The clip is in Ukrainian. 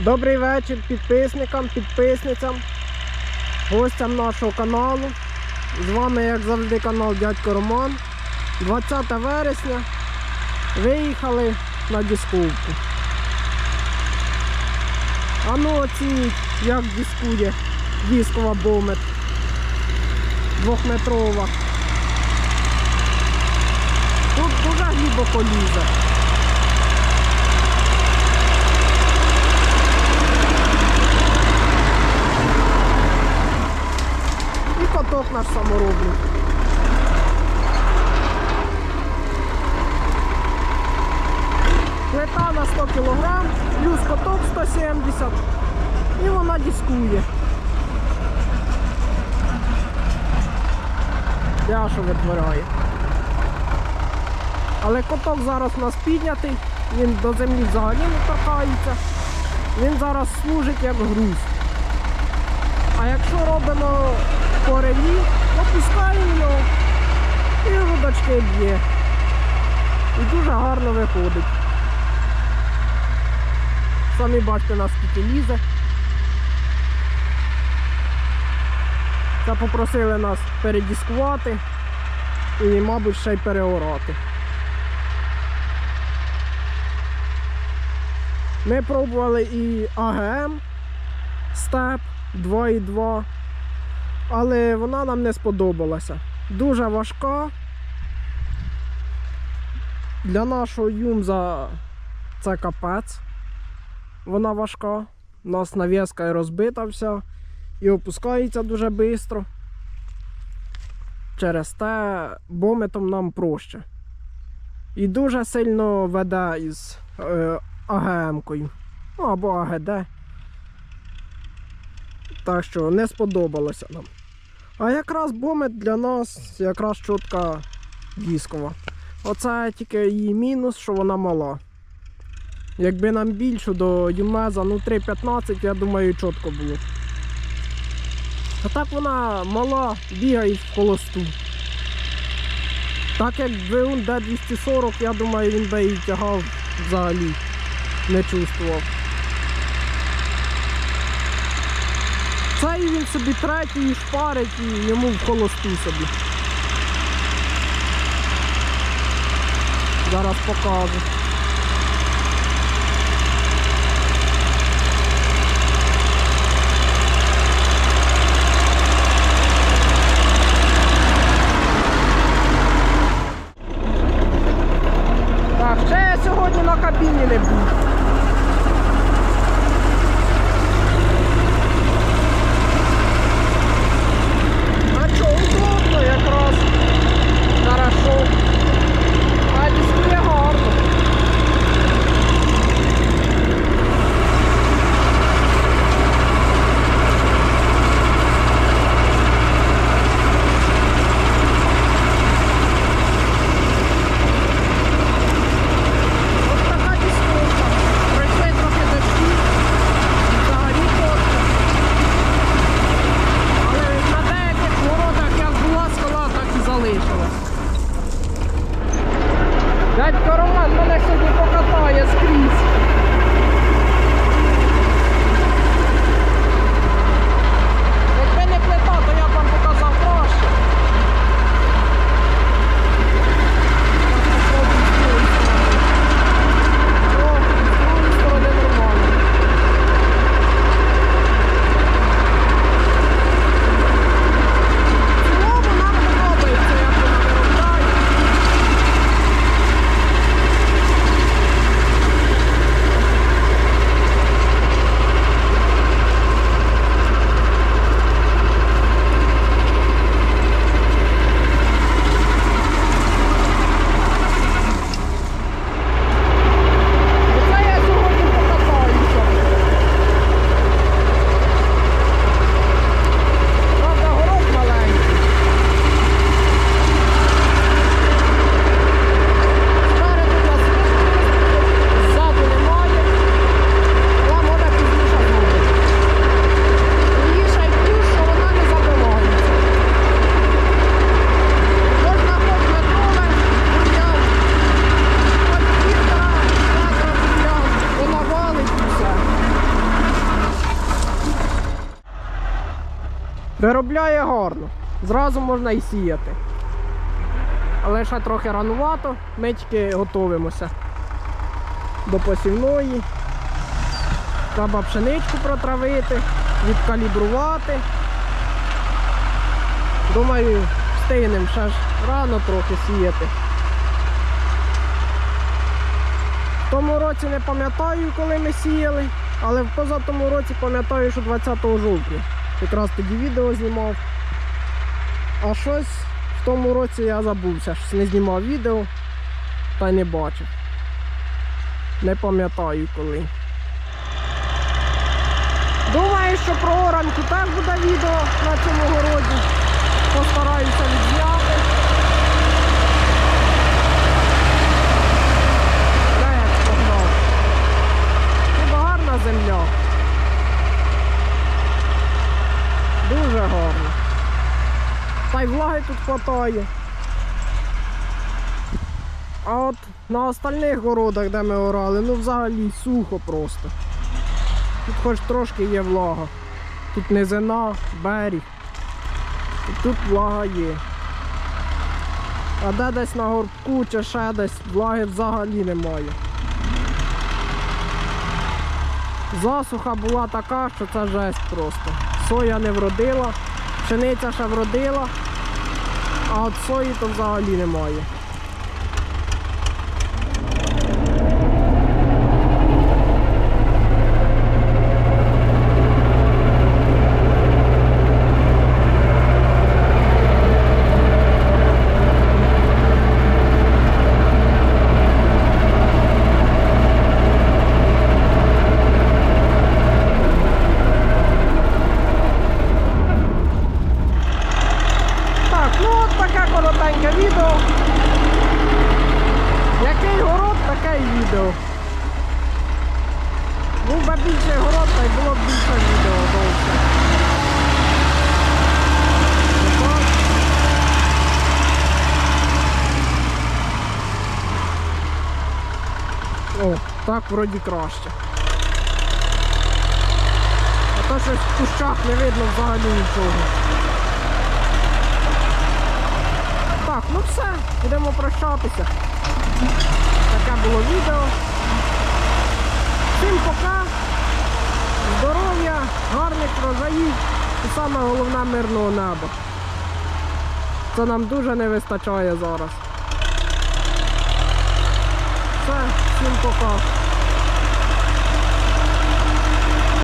Добрий вечір підписникам, підписницям, гостям нашого каналу. З вами, як завжди, канал Дядько Роман. 20 вересня виїхали на дисковку. А ну оцініть, як дискує дискова бомет. Двохметрова. Тут дуже глибоко лізе. І каток наш саморобний. Плита на 100 кг, плюс каток 170 і вона дискує. Дяшо витворяє. Але коток зараз у нас піднятий, він до землі взагалі не торкається. Він зараз служить як груз. А якщо робимо по релі, опускаємо його і вудочки б'є. І дуже гарно виходить. Самі бачите, наскільки лізе. Це попросили нас передіскувати і, мабуть, ще й переорати. Ми пробували і АГМ степ 2,2, але вона нам не сподобалася. Дуже важка. Для нашого юмза це капець. Вона важка. У нас нав'язка розбита вся і опускається дуже швидко. Через те бометом нам проще. І дуже сильно веде із е, АГМ-кою. Ну або АГД. Так що не сподобалося нам. А якраз бомет для нас якраз чітка дискова. Оце тільки її мінус, що вона мала. Якби нам більшу до Юмеза, ну 3.15, я думаю, чітко було. А так вона мала, бігає в холосту. Так як двигун D240, я думаю, він би її тягав взагалі. Не чувствував. Цей він собі третій шпарить і йому в холосту собі. Зараз покажу. Виробляє гарно. Зразу можна і сіяти. Але ще трохи ранувато, ми тільки готуємося до посівної. Треба пшеничку протравити, відкалібрувати. Думаю, встигнемо ще ж рано трохи сіяти. В тому році не пам'ятаю, коли ми сіяли, але в позатому році пам'ятаю, що 20 жовтня. Якраз тоді відео знімав. А щось в тому році я забувся, щось не знімав відео та не бачив. Не пам'ятаю коли. Думаю, що про оранку теж буде відео на цьому городі. Постараюся відзняти. Гарна земля. Дуже гарно. Та й влаги тут хватає. А от на остальних городах, де ми орали, ну взагалі сухо просто. Тут хоч трошки є влага. Тут низина, берег. І тут влага є. А де десь на горбку чи ще десь влаги взагалі немає. Засуха була така, що це жесть просто. Соя не вродила, пшениця ще вродила, а от сої то взагалі немає. Так, ну от таке коротеньке відео. Який город, таке і відео. Був би більший город, та й було б більше відео довше. Отак. О, так вроді краще. А то щось в кущах не видно взагалі нічого. Так, ну все, будемо прощатися. Таке було відео. Всім пока. Здоров'я, гарних врожаїв і саме головне мирного неба. Це нам дуже не вистачає зараз. Все, всім пока.